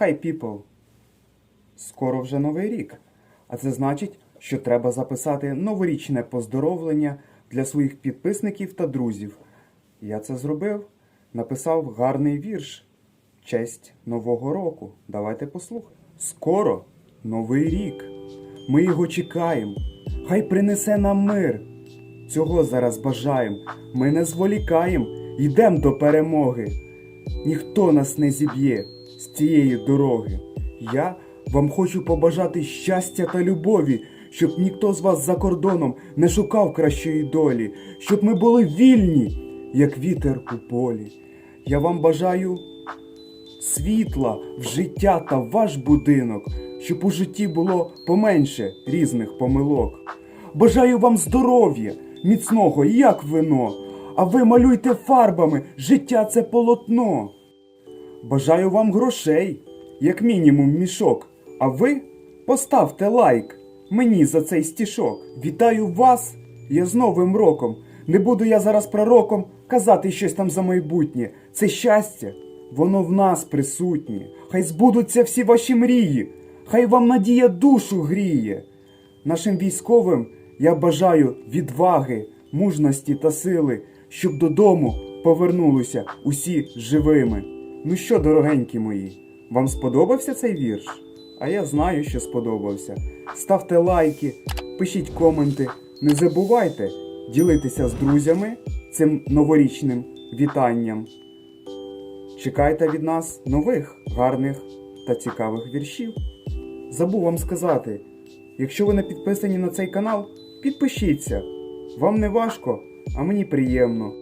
Хай people. Скоро вже новий рік. А це значить, що треба записати новорічне поздоровлення для своїх підписників та друзів. Я це зробив. Написав гарний вірш. Честь Нового року. Давайте послухаємо. Скоро новий рік. Ми його чекаємо. Хай принесе нам мир. Цього зараз бажаємо. Ми не зволікаємо, йдемо до перемоги. Ніхто нас не зіб'є цієї дороги. Я вам хочу побажати щастя та любові, щоб ніхто з вас за кордоном не шукав кращої долі, щоб ми були вільні, як вітер у полі. Я вам бажаю світла в життя та ваш будинок, щоб у житті було поменше різних помилок. Бажаю вам здоров'я, міцного, як вино, а ви малюйте фарбами, життя це полотно. Бажаю вам грошей, як мінімум мішок, а ви поставте лайк мені за цей стішок. Вітаю вас, я з Новим роком. Не буду я зараз пророком казати щось там за майбутнє. Це щастя, воно в нас присутнє. Хай збудуться всі ваші мрії, хай вам надія душу гріє. Нашим військовим я бажаю відваги, мужності та сили, щоб додому повернулися усі живими. Ну що, дорогенькі мої, вам сподобався цей вірш? А я знаю, що сподобався. Ставте лайки, пишіть коменти. Не забувайте ділитися з друзями цим новорічним вітанням. Чекайте від нас нових гарних та цікавих віршів. Забув вам сказати, якщо ви не підписані на цей канал, підпишіться. Вам не важко, а мені приємно.